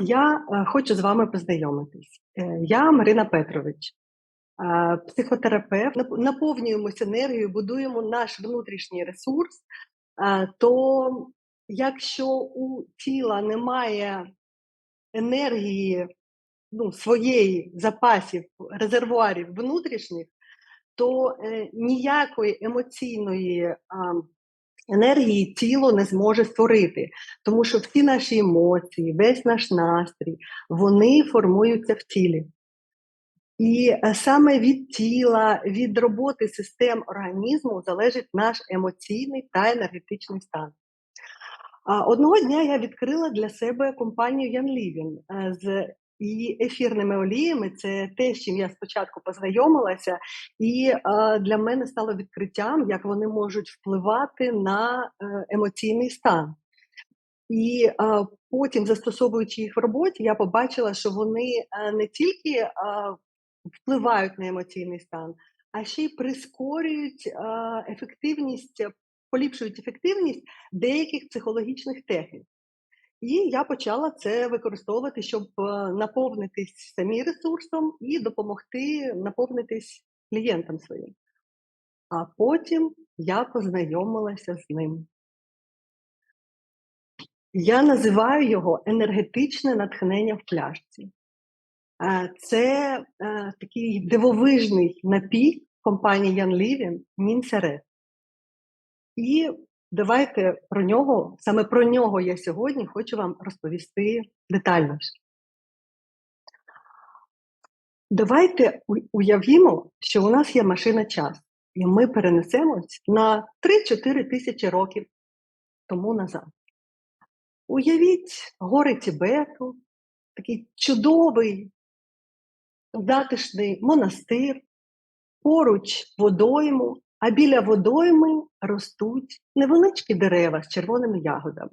Я е, хочу з вами познайомитись. Е, Я Марина Петрович, е, психотерапевт. Наповнюємося енергією, будуємо наш внутрішній ресурс. То якщо у тіла немає енергії ну, своєї запасів, резервуарів внутрішніх, то ніякої емоційної енергії тіло не зможе створити, тому що всі наші емоції, весь наш настрій, вони формуються в тілі. І е, саме від тіла, від роботи систем організму залежить наш емоційний та енергетичний стан. Одного дня я відкрила для себе компанію Ян Лівін е, з її ефірними оліями. Це те, з чим я спочатку познайомилася, і е, для мене стало відкриттям, як вони можуть впливати на е, емоційний стан. І е, потім, застосовуючи їх в роботі, я побачила, що вони е, не тільки е, впливають на емоційний стан, а ще й прискорюють е, ефективність, поліпшують ефективність деяких психологічних технік. І я почала це використовувати, щоб е, наповнитись самі ресурсом і допомогти наповнитись клієнтам своїм. А потім я познайомилася з ним. Я називаю його енергетичне натхнення в пляшці. Це е, такий дивовижний напій компанії Ян Лівін Мінсерет. І давайте про нього, саме про нього я сьогодні хочу вам розповісти детальніше. Давайте уявімо, що у нас є машина часу, і ми перенесемось на 3-4 тисячі років тому назад. Уявіть гори Тібету, такий чудовий, затишний монастир, поруч водойму, а біля водойми ростуть невеличкі дерева з червоними ягодами.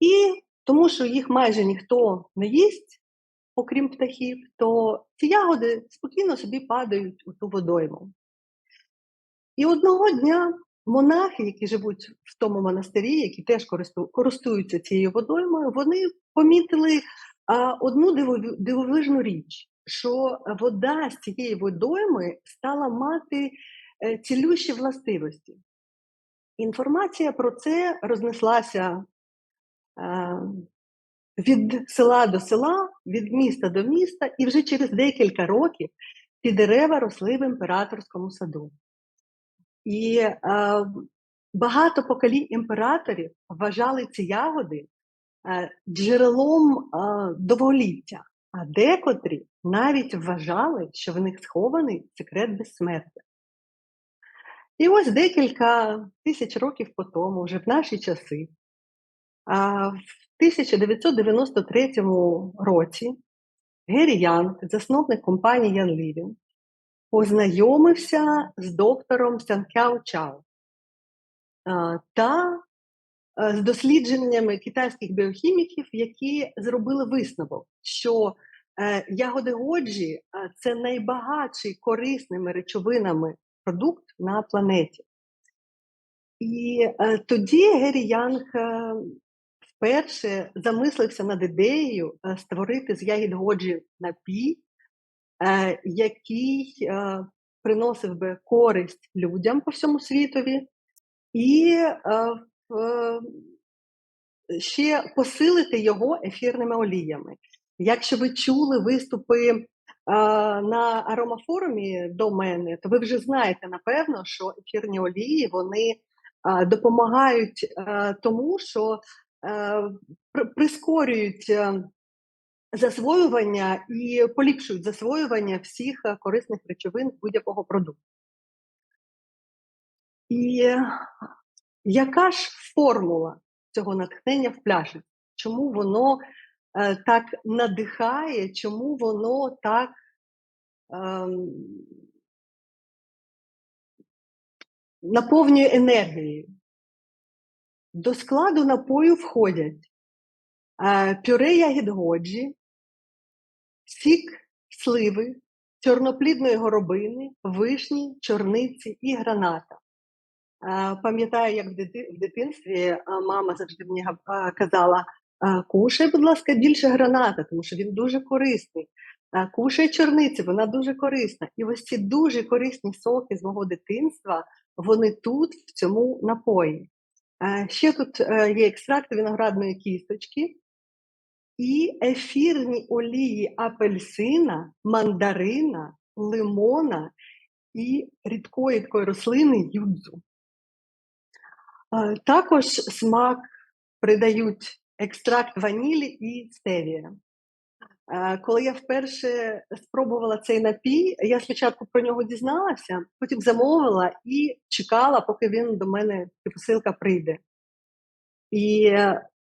І тому, що їх майже ніхто не їсть, окрім птахів, то ці ягоди спокійно собі падають у ту водойму. І одного дня монахи, які живуть в тому монастирі, які теж користуються цією водоймою, вони помітили одну дивовижну річ, що вода з цієї водойми стала мати цілющі властивості. Інформація про це рознеслася е, від села до села, від міста до міста, і вже через декілька років ці дерева росли в імператорському саду. І е, багато поколінь імператорів вважали ці ягоди е, джерелом е, довголіття, а декотрі навіть вважали, що в них схований секрет безсмертя. І ось декілька тисяч років по тому, вже в наші часи, в 1993 році Геррі Янг, засновник компанії Ян Лівін, познайомився з доктором Сянкяо Чао. Та е, з дослідженнями китайських біохіміків, які зробили висновок, що е, ягоди годжі е, це найбагатший корисними речовинами продукт на планеті. І е, тоді Геррі Янг е, вперше замислився над ідеєю е, створити з ягід годжі напій, який приносив би користь людям по всьому світові, і ще посилити його ефірними оліями. Якщо ви чули виступи на аромафорумі до мене, то ви вже знаєте напевно, що ефірні олії вони допомагають тому, що е, прискорюють е, засвоювання і поліпшують засвоювання всіх е, корисних речовин будь-якого продукту. І яка ж формула цього натхнення в пляшці? Чому воно так надихає, чому воно так ем, наповнює енергією? До складу напою входять е, пюре ягід годжі, сік сливи, чорноплідної горобини, вишні, чорниці і граната. Е, Пам'ятаю, як в дитинстві е, мама завжди мені е, казала: Кушай, будь ласка, більше граната, тому що він дуже корисний. Кушай чорниці, вона дуже корисна. І ось ці дуже корисні соки з мого дитинства, вони тут, в цьому напої. Ще тут е, є екстракти виноградної кісточки і ефірні олії апельсина, мандарина, лимона і рідкої такої рослини юдзу. Також смак придають екстракт ванілі і стевія. Коли я вперше спробувала цей напій, я спочатку про нього дізналася, потім замовила і чекала, поки він до мене посилка прийде. І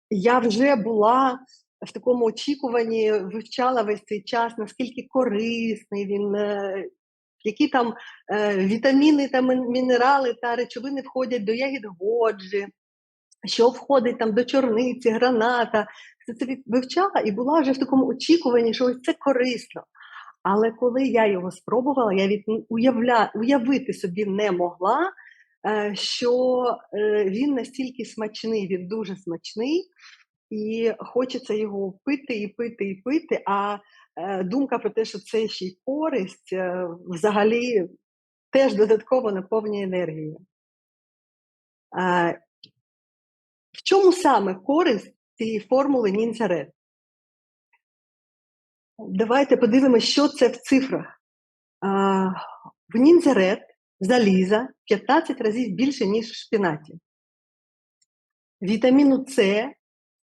я вже була в такому очікуванні, вивчала весь цей час, наскільки корисний він, е, які там е, вітаміни та мінерали та речовини входять до ягід годжі, що входить там до чорниці, граната. Все це вивчала і була вже в такому очікуванні, що ось це корисно. Але коли я його спробувала, я від уявля, уявити собі не могла, е, що е, він настільки смачний, він дуже смачний, і хочеться його пити і пити і пити. А е, думка про те, що це ще й користь, взагалі теж додатково наповнює енергією. Чому саме користь цієї формули Нінзарет? Давайте подивимося, що це в цифрах. А, в нінзарет заліза 15 разів більше, ніж в шпінаті. Вітаміну С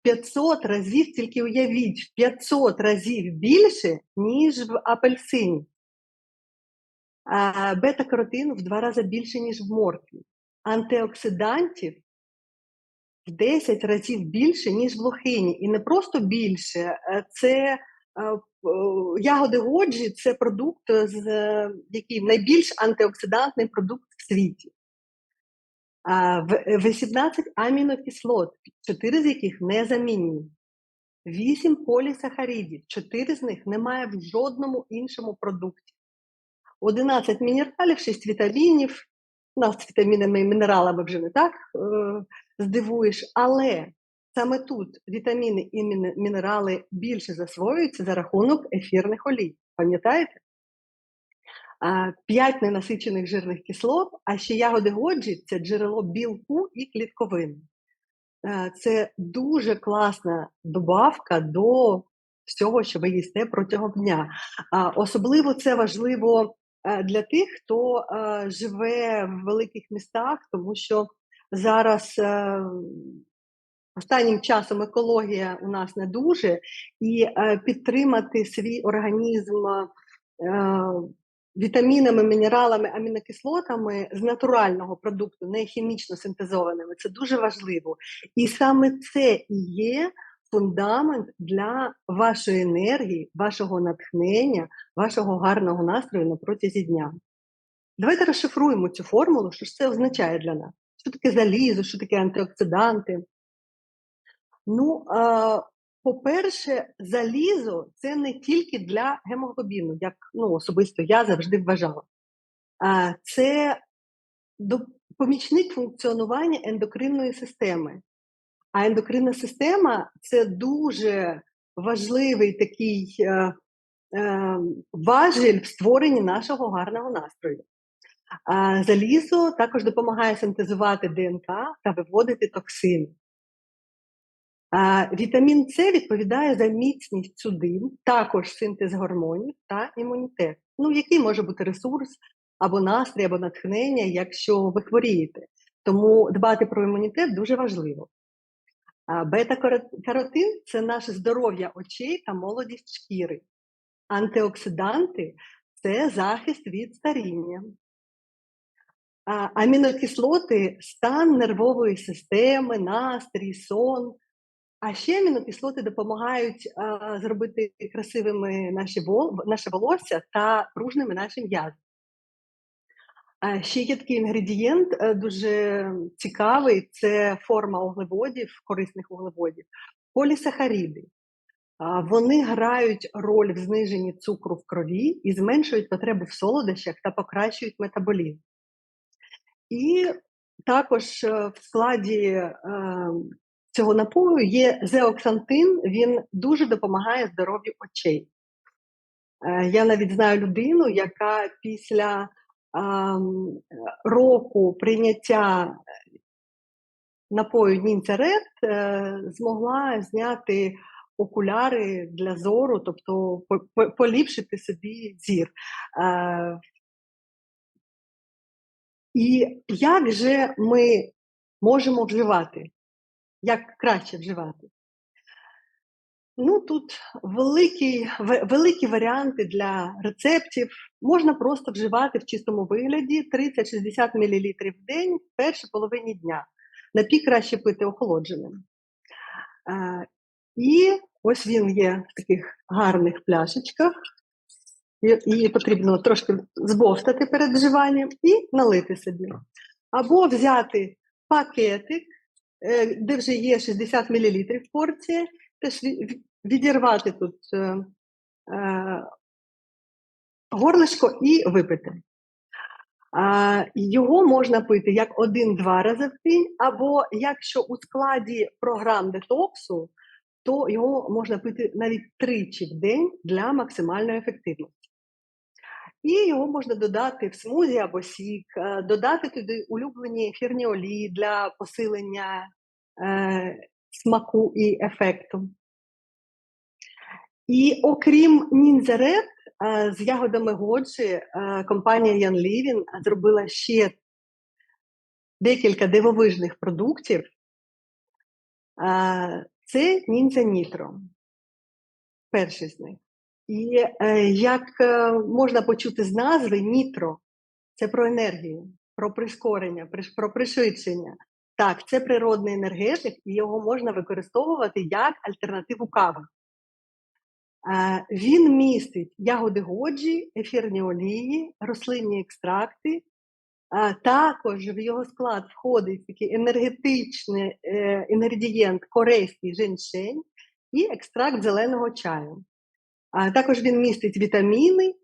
500 разів, тільки уявіть, в 500 разів більше, ніж в апельсині. Бета-каротину в два рази більше, ніж в моркві. Антиоксидантів в 10 разів більше, ніж в лохині. І не просто більше, е, це е, е, ягоди годжі це продукт, з, е, який найбільш антиоксидантний продукт в світі. 18 амінокислот, 4 з яких незамінні. 8 полісахаридів, 4 з них немає в жодному іншому продукті. 11 мінералів, 6 вітамінів. Нас з вітамінами і мінералами вже не так е, здивуєш, але саме тут вітаміни і мінерали більше засвоюються за рахунок ефірних олій. Пам'ятаєте? П'ять ненасичених жирних кислот, а ще ягоди годжі це джерело білку і клітковин. Це дуже класна добавка до всього, що ви їсте протягом дня. Особливо це важливо е, для тих, хто е, живе в великих містах, тому що зараз е, останнім часом екологія у нас не дуже, і е, підтримати свій організм е, вітамінами, мінералами, амінокислотами з натурального продукту, не хімічно синтезованими, це дуже важливо. І саме це і є фундамент для вашої енергії, вашого натхнення, вашого гарного настрою на протязі дня. Давайте розшифруємо цю формулу, що ж це означає для нас. Що таке залізо, що таке антиоксиданти? Ну, по-перше, залізо це не тільки для гемоглобіну, як ну, особисто я завжди вважала. Це помічник функціонування ендокринної системи. А ендокринна система це дуже важливий такий е, е, важіль в створенні нашого гарного настрою. Залізо також допомагає синтезувати ДНК та виводити токсини. Вітамін С відповідає за міцність судин, також синтез гормонів та імунітет. Ну, який може бути ресурс або настрій, або натхнення, якщо ви хворієте. Тому дбати про імунітет дуже важливо. Бета-каротин це наше здоров'я очей та молодість шкіри. Антиоксиданти це захист від старіння. Амінокислоти стан нервової системи, настрій, сон. А ще амінокислоти допомагають а, зробити красивими наші вол, наше волосся та пружними наші м'язи. Ще є такий інгредієнт е, дуже цікавий: це форма углеводів, корисних углеводів, полісахаріди. Вони грають роль в зниженні цукру в крові і зменшують потребу в солодощах та покращують метаболізм. І також е, в складі е, цього напою є зеоксантин, він дуже допомагає здоров'ю очей. Е, я навіть знаю людину, яка після року прийняття напою е, змогла зняти окуляри для зору, тобто по- по- поліпшити собі зір. І як же ми можемо вживати? Як краще вживати? Ну, тут великі, великі варіанти для рецептів. Можна просто вживати в чистому вигляді 30-60 мл в день в першій половині дня. Напій краще пити охолодженим. Е, І ось він є в таких гарних пляшечках. Її потрібно трошки збовтати перед вживанням і налити собі. Або взяти пакетик, е, де вже є 60 мл порція, теж ві- ві- відірвати тут е, е, горлишко і випити. Його можна пити як один-два рази в день, або якщо у складі програм детоксу, то його можна пити навіть тричі в день для максимальної ефективності. І його можна додати в смузі або сік, е, додати туди улюблені ефірні олії для посилення е, смаку і ефекту. І окрім ніндзерет, е, з ягодами Годжі е, компанія Ян Лівін зробила ще декілька дивовижних продуктів. Це ніндзя Нітро, перший з них. І е, як е, можна почути з назви Нітро, це про енергію, про прискорення, про пришвидшення. Так, це природний енергетик, і його можна використовувати як альтернативу кави. Е, Він містить ягоди годжі, ефірні олії, рослинні екстракти. Також в його склад входить такий енергетичний інгредієнт корейський женьшень і екстракт зеленого чаю. А також він містить вітаміни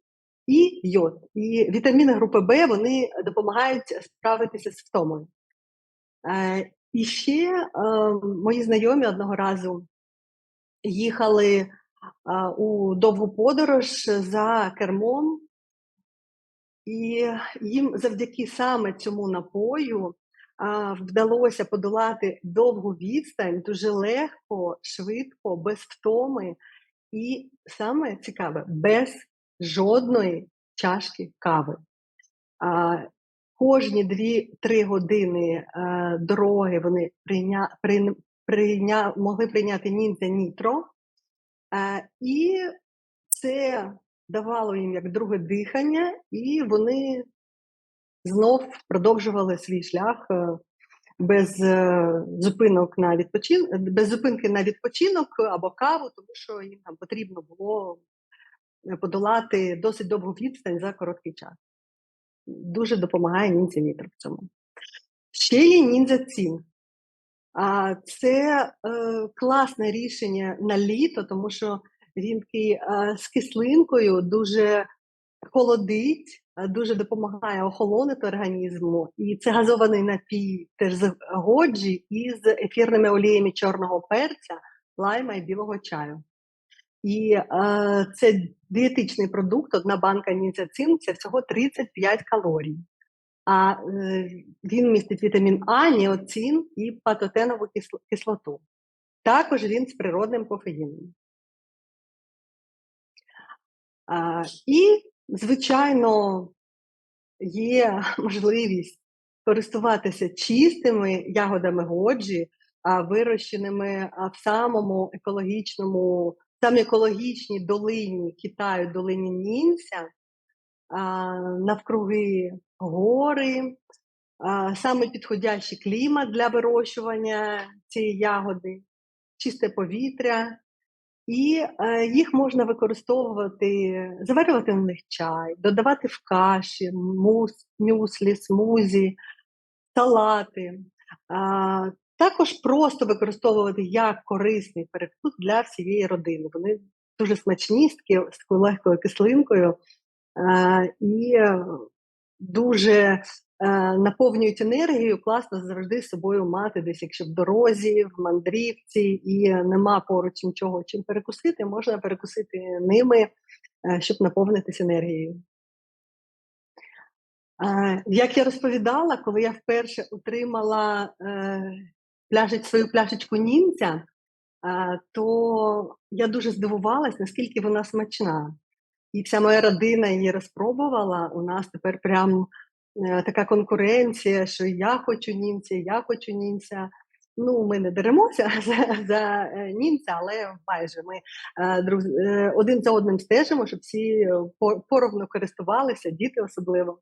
і йод. І вітаміни групи Б вони допомагають справитися з втомою. Е, І ще е, мої знайомі одного разу їхали е, у довгу подорож за кермом, і їм завдяки саме цьому напою вдалося подолати довгу відстань дуже легко, швидко, без втоми, і саме цікаве, без жодної чашки кави. А, кожні 2-3 години е, дороги вони прийня, при, прийня, могли прийняти ніндзя нітро, е, і це давало їм як друге дихання, і вони знов продовжували свій шлях е, без е, зупинок на відпочин... без зупинки на відпочинок або каву, тому що їм там потрібно було е, подолати досить довгу відстань за короткий час. Дуже допомагає ніндзя нітро в цьому. Ще є ніндзя цін. А це е, класне рішення на літо, тому що він такий е, з кислинкою дуже холодить, дуже допомагає охолонити організму. І це газований напій теж з годжі і з ефірними оліями чорного перця, лайма і білого чаю. І е, це дієтичний продукт, одна банка ніндзяцин, це всього 35 калорій. А е, він містить вітамін А, ніоцин і патотенову кислоту. Також він з природним кофеїном. А, і, звичайно, є можливість користуватися чистими ягодами годжі, вирощеними в самому екологічному, самій екологічній долині Китаю, долині Нінця, навкруги гори, саме підходящий клімат для вирощування цієї ягоди, чисте повітря. І е, їх можна використовувати, заварювати на них чай, додавати в каші, мус, мюслі, смузі, салати. Також просто використовувати як корисний перекус для всієї родини. Вони дуже смачні, з такою легкою кислинкою і е, дуже е, наповнюють енергією, класно завжди з собою мати десь, якщо в дорозі, в мандрівці, і нема поруч нічого чим перекусити, можна перекусити ними, е, щоб наповнитись енергією. Е, Як я розповідала, коли я вперше отримала е, пляшеч, свою пляшечку німця, е, то я дуже здивувалась, наскільки вона смачна. І вся моя родина її розпробувала. У нас тепер прям е, така конкуренція, що я хочу німця, я хочу німця. Ну, ми не деремося за, за е, німця, але майже ми е, друг, е, один за одним стежимо, щоб всі е, поровну користувалися, діти особливо.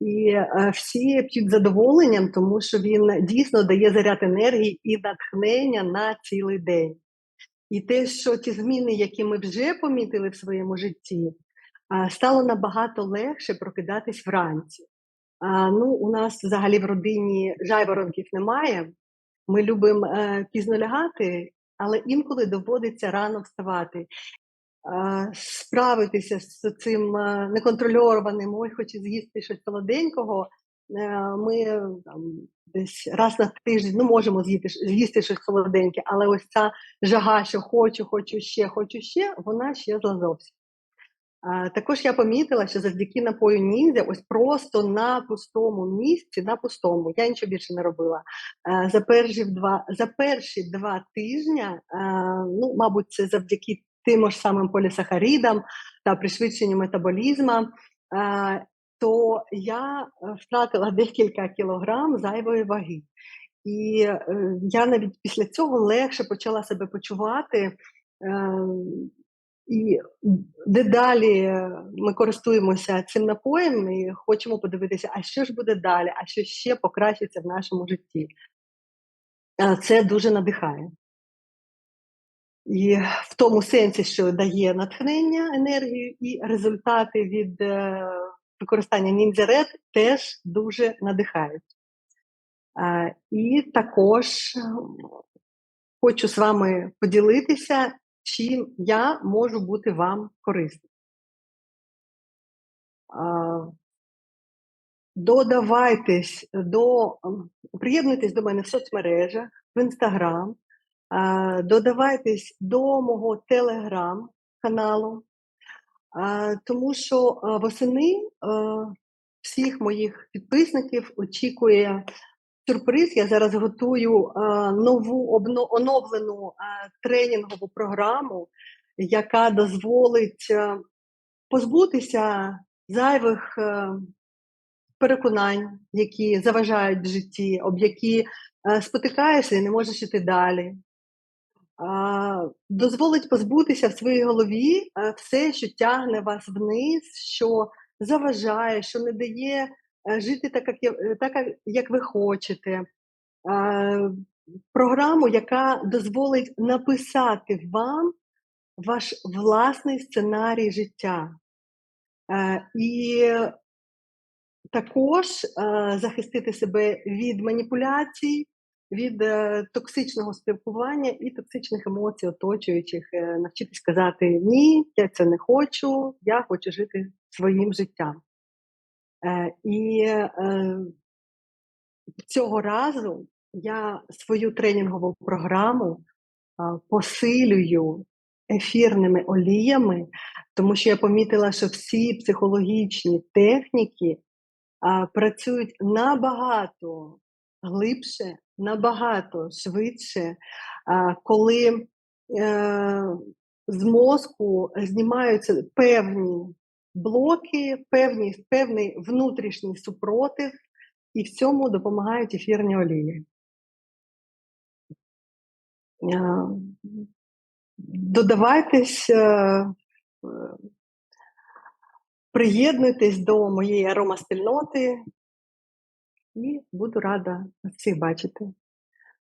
І е, всі п'ють задоволенням, тому що він дійсно дає заряд енергії і натхнення на цілий день. І те, що ті зміни, які ми вже помітили в своєму житті, стало набагато легше прокидатись вранці. Ну, у нас взагалі в родині жайворонків немає. Ми любимо е, пізно лягати, але інколи доводиться рано вставати. Справитися з цим е, неконтрольованим, ой, хочу з'їсти щось солоденького. е, Ми там, десь раз на тиждень ну, можемо з'їсти, з'їсти щось солоденьке, але ось ця жага, що хочу, хочу ще, хочу ще, вона щезла зовсім. Також я помітила, що завдяки напою ніндзя, ось просто на пустому місці, на пустому, я нічого більше не робила. За, перші два, за перші два тижні, ну, мабуть, це завдяки тим ж самим полісахарідам та пришвидшенню метаболізму, то я втратила декілька кілограм зайвої ваги. І е, я навіть після цього легше почала себе почувати. І дедалі ми користуємося цим напоєм і хочемо подивитися, а що ж буде далі, а що ще покращиться в нашому житті. Це дуже надихає. І в тому сенсі, що дає натхнення, енергію і результати від е, використання Red теж дуже надихають. І також хочу з вами поділитися, чим я можу бути вам корисним. Додавайтесь до приєднуйтесь до мене в соцмережах, в інстаграм, додавайтесь до мого телеграм-каналу, тому що восени всіх моїх підписників очікує сюрприз. Я зараз готую нову оновлену тренінгову програму, яка дозволить е, позбутися зайвих е, переконань, які заважають в житті, об які е, спотикаєшся і не можеш іти далі. Дозволить позбутися в своїй голові все, що тягне вас вниз, що заважає, що не дає жити так, як, е, так, як- ви хочете. Програму, яка дозволить написати вам ваш власний сценарій життя. Е, І також е, захистити себе від маніпуляцій, від е, токсичного спілкування і токсичних емоцій оточуючих, е, навчитись сказати ні, я це не хочу, я хочу жити своїм життям. Е, І е, цього разу я свою тренінгову програму посилюю ефірними оліями, тому що я помітила, що всі психологічні техніки працюють набагато глибше, набагато швидше, коли е, з мозку знімаються певні блоки, певні, певний внутрішній супротив, і в цьому допомагають ефірні олії. Додавайтесь, е, е, приєднуйтесь до моєї аромаспільноти і буду рада всіх бачити.